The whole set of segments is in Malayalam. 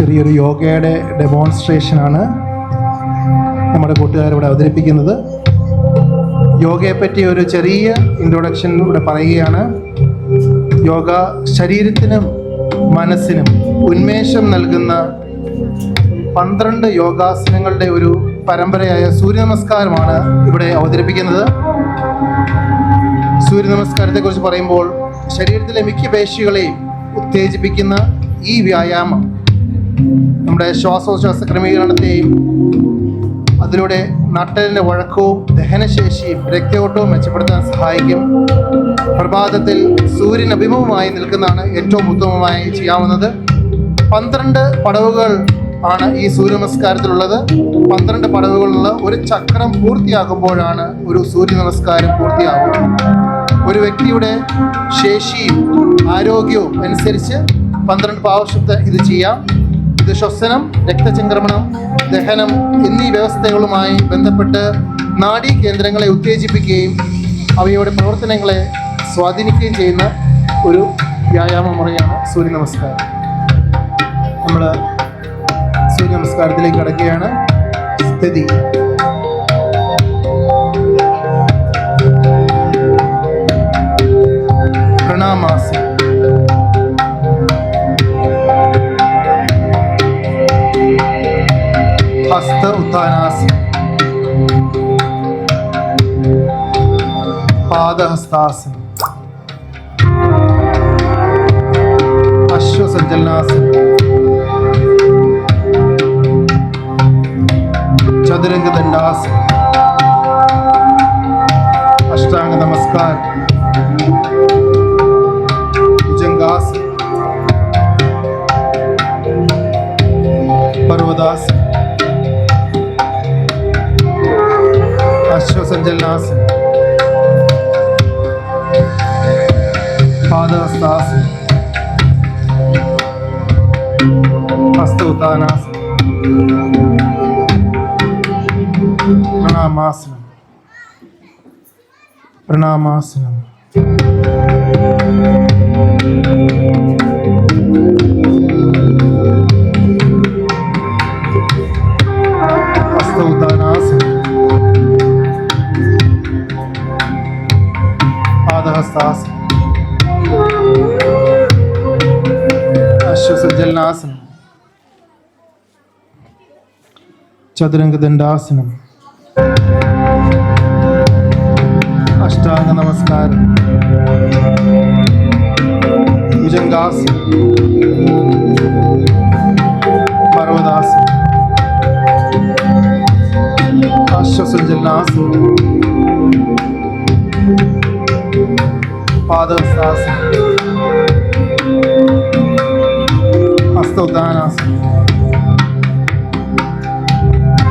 ചെറിയൊരു യോഗയുടെ ഡെമോൺസ്ട്രേഷനാണ് നമ്മുടെ കൂട്ടുകാരിവിടെ അവതരിപ്പിക്കുന്നത്. യോഗയെപ്പറ്റി ഒരു ചെറിയ ഇൻട്രൊഡക്ഷൻ ഇവിടെ പറയുകയാണ്. യോഗ ശരീരത്തിനും മനസ്സിനും ഉന്മേഷം നൽകുന്ന പന്ത്രണ്ട് യോഗാസനങ്ങളുടെ ഒരു പരമ്പരയായ സൂര്യ നമസ്കാരമാണ് ഇവിടെ അവതരിപ്പിക്കുന്നത്. സൂര്യ നമസ്കാരത്തെക്കുറിച്ച് പറയുമ്പോൾ ശരീരത്തിലെ മിക്ക പേശികളെയും ഉത്തേജിപ്പിക്കുന്ന ഈ വ്യായാമം നമ്മുടെ ശ്വാസോച്ഛ്വാസ ക്രമീകരണത്തെയും അതിലൂടെ നട്ടലിന്റെ വഴക്കവും ദഹനശേഷിയും രക്തയോട്ടവും മെച്ചപ്പെടുത്താൻ സഹായിക്കും. പ്രഭാതത്തിൽ സൂര്യൻ അഭിമുഖമായി നിൽക്കുന്നതാണ് ഏറ്റവും ഉത്തമമായി ചെയ്യാവുന്നത്. പന്ത്രണ്ട് പടവുകൾ ആണ് ഈ സൂര്യ നമസ്കാരത്തിലുള്ളത് പന്ത്രണ്ട് പടവുകളുള്ള ഒരു ചക്രം പൂർത്തിയാകുമ്പോഴാണ് ഒരു സൂര്യ നമസ്കാരം പൂർത്തിയാകുന്നത് ഒരു വ്യക്തിയുടെ ശേഷിയും ആരോഗ്യവും അനുസരിച്ച് പന്ത്രണ്ട് പ്രാവശ്യത്തെ ഇത് ചെയ്യാം. ഇത് ശ്വസനം രക്തചംക്രമണം ദഹനം എന്നീ വ്യവസ്ഥകളുമായി ബന്ധപ്പെട്ട് നാഡീ കേന്ദ്രങ്ങളെ ഉത്തേജിപ്പിക്കുകയും അവയുടെ പ്രവർത്തനങ്ങളെ സ്വാധീനിക്കുകയും ചെയ്യുന്ന ഒരു വ്യായാമ മുറയാണ് സൂര്യ നമസ്കാരം. നമ്മൾ സൂര്യ നമസ്കാരത്തിലേക്ക് കടക്കുകയാണ്. സ്ഥിതി. പ്രണാമാസനം ഹസ്ത ഉത്ഥാനാസനം പാദഹസ്താസനം അശ്വസഞ്ചലനാസനം ചതുരംഗ ദണ്ഡാസനം അഷ്ടാംഗ നമസ്കാരം ഭുജംഗാസനം അശ്വസഞ്ചലനാസനം പാദഹസ്താസനം ഹസ്തോത്താനാസനം പ്രണാമാസനം പ്രണാമാസനം പാദഹസ്താസനം അശ്വസജ്ജലനാസനം ചതുരംഗദണ്ഡാസനം അഷ്ടാംഗ നമസ്കാരം ഭുജംഗാസനം പർവതാസനം dançar. Pastor Danas.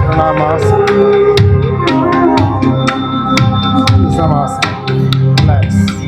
Dona Massa. Essa massa. Nice.